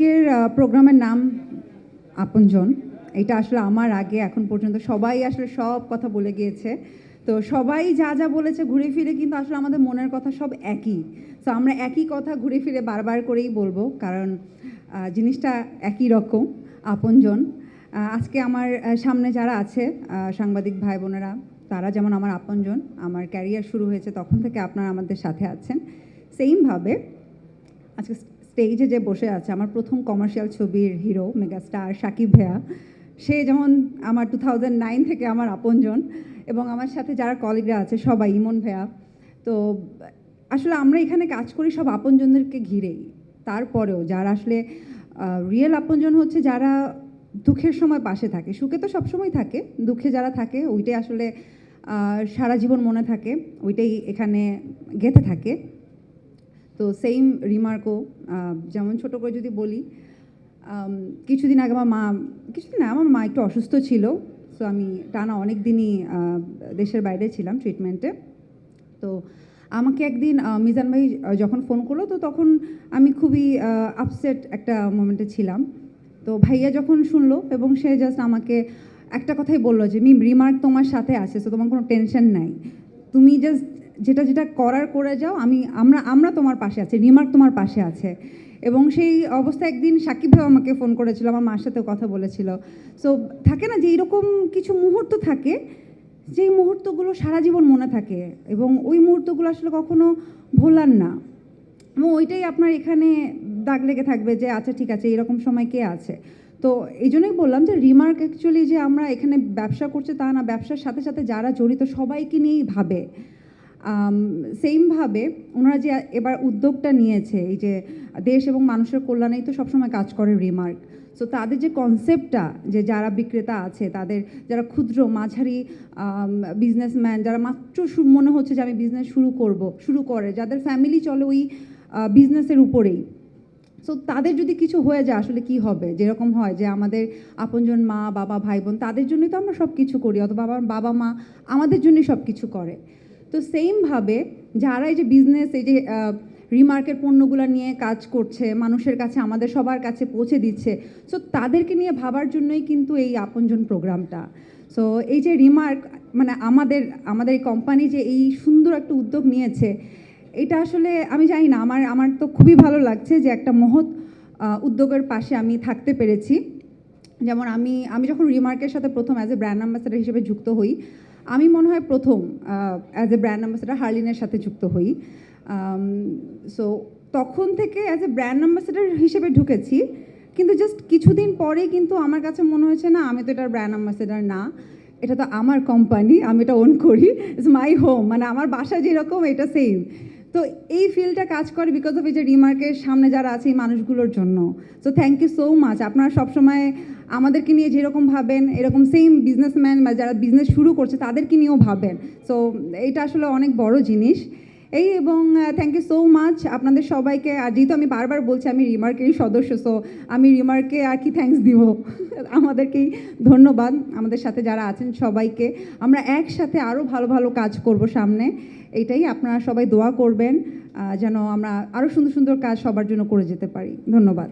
আজকের প্রোগ্রামের নাম আপনজন। এটা আসলে আমার আগে, এখন পর্যন্ত সবাই আসলে সব কথা বলে গিয়েছে। তো সবাই যা যা বলেছে ঘুরে ফিরে কিন্তু আসলে আমাদের মনের কথা সব একই। তো আমরা একই কথা ঘুরে ফিরে বারবার করেই বলব, কারণ জিনিসটা একই রকম, আপনজন। আজকে আমার সামনে যারা আছে সাংবাদিক ভাই বোনেরা, তারা যেমন আমার আপনজন, আমার ক্যারিয়ার শুরু হয়েছে তখন থেকে আপনারা আমাদের সাথে আছেন। সেইমভাবে আজকে স্টেজে যে বসে আছে, আমার প্রথম কমার্শিয়াল ছবির হিরো মেগাস্টার সাকিব ভাইয়া, সে যেমন আমার টু নাইন থেকে আমার আপনজন এবং আমার সাথে যারা কলিগরা আছে সবাই, ইমন ভাইয়া। তো আসলে আমরা এখানে কাজ করি সব আপনজনদেরকে ঘিরেই। তারপরেও যারা আসলে রিয়েল আপনজন হচ্ছে যারা দুঃখের সময় পাশে থাকে। সুখে তো সবসময় থাকে, দুঃখে যারা থাকে, ওইটাই আসলে সারা জীবন মনে থাকে, ওইটাই এখানে গেঁথে থাকে। তো সেম রিমার্কও যেমন ছোট করে যদি বলি কিছুদিন আগে আমার মা, কিছুদিন আমার মা একটু অসুস্থ ছিল সো আমি টানা অনেক দিনই দেশের বাইরে ছিলাম ট্রিটমেন্টে তো আমাকে একদিন মিজান ভাই যখন ফোন করল, তো তখন আমি খুবই আপসেট একটা মোমেন্টে ছিলাম। তো ভাইয়া যখন শুনলো এবং সে জাস্ট আমাকে একটা কথাই বলল যে, মিম রিমার্ক তোমার সাথে আছে তো তোমার কোনো টেনশন নাই। তুমি জাস্ট যেটা যেটা করার করে যাও, আমি, আমরা আমরা তোমার পাশে আছি, রিমার্ক তোমার পাশে আছে। এবং সেই অবস্থায় একদিন সাকিব ভাই আমাকে ফোন করেছিল, আমার মার সাথে কথা বলেছিল। সো থাকে না যে এইরকম কিছু মুহূর্ত থাকে, যেই মুহূর্তগুলো সারা জীবন মনে থাকে, এবং ওই মুহূর্তগুলো আসলে কখনো ভোলার না। এবং ওইটাই আপনার এখানে দাগ লেগে থাকবে যে আচ্ছা ঠিক আছে, এরকম সময় কে আছে? তো এই জন্যই বললাম যে, রিমার্ক অ্যাকচুয়ালি যে আমরা এখানে ব্যবসা করছে তা না, ব্যবসার সাথে সাথে যারা জড়িত সবাইকে নিয়েই ভাবে। সেমভাবে ওনারা যে এবার উদ্যোগটা নিয়েছে, এই যে দেশ এবং মানুষের কল্যাণেই তো সবসময় কাজ করে রিমার্ক সো তাদের যে কনসেপ্টটা যে যারা বিক্রেতা আছে, তাদের যারা ক্ষুদ্র, মাঝারি বিজনেসম্যান যারা মাত্র মনে হচ্ছে যে আমি বিজনেস শুরু করব, শুরু করে, যাদের ফ্যামিলি চলে ওই বিজনেসের উপরেই। সো তাদের যদি কিছু হয়ে যায়, আসলে কি হবে? যেরকম হয় যে আমাদের আপনজন মা, বাবা, ভাই, বোন, তাদের জন্যই তো আমরা সব কিছু করি, অথবা বাবা মা আমাদের জন্যই সব কিছু করে। তো সেমভাবে যারা এই যে বিজনেস এই যে রিমার্কের পণ্যগুলো নিয়ে কাজ করছে, মানুষের কাছে, আমাদের সবার কাছে পৌঁছে দিচ্ছে সো তাদেরকে নিয়ে ভাবার জন্যই কিন্তু এই আপনজন প্রোগ্রামটা। সো এই যে রিমার্ক মানে আমাদের আমাদের এই কোম্পানি যে এই সুন্দর একটা উদ্যোগ নিয়েছে, এটা আসলে আমি জানি না, আমার আমার তো খুবই ভালো লাগছে যে একটা মহৎ উদ্যোগের পাশে আমি থাকতে পেরেছি। যেমন আমি আমি যখন রিমার্কের সাথে প্রথম অ্যাজ এ ব্র্যান্ড অ্যাম্বাসেডার হিসেবে যুক্ত হই আমি মনে হয় প্রথম অ্যাজ এ ব্র্যান্ড অ্যাম্বাসেডার হার্লিনের সাথে যুক্ত হই। সো তখন থেকে অ্যাজ এ ব্র্যান্ড অ্যাম্বাসেডার হিসেবে ঢুকেছি, কিন্তু জাস্ট কিছুদিন পরে কিন্তু আমার কাছে মনে হয়েছে, না, আমি তো এটার ব্র্যান্ড অ্যাম্বাসেডার না, এটা তো আমার কোম্পানি আমি এটা ওন করি ইটস মাই হোম মানে আমার বাসা যেরকম, এটা সেম তো এই ফিল্ডটা কাজ করে বিকজ অফ এই যে রিমার্কের সামনে যারা আছে এই মানুষগুলোর জন্য। So thank you so much আপনারা সবসময় আমাদেরকে নিয়ে যেরকম ভাবেন, এরকম সেম বিজনেসম্যান বা যারা বিজনেস শুরু করছে তাদেরকে নিয়েও ভাবেন। সো এটা আসলে অনেক বড় জিনিস। এই এবং থ্যাংক ইউ সো মাচ আপনাদের সবাইকে, আর যেহেতু আমি বারবার বলছি, আমি রিমার্কেরই সদস্য সো আমি রিমার্কে আর কি থ্যাঙ্কস দিব? আমাদেরকেই ধন্যবাদ, আমাদের সাথে যারা আছেন সবাইকে। আমরা একসাথে আরও ভালো ভালো কাজ করব সামনে, এটাই আপনারা সবাই দোয়া করবেন যেন আমরা আরও সুন্দর সুন্দর কাজ সবার জন্য করে যেতে পারি। ধন্যবাদ।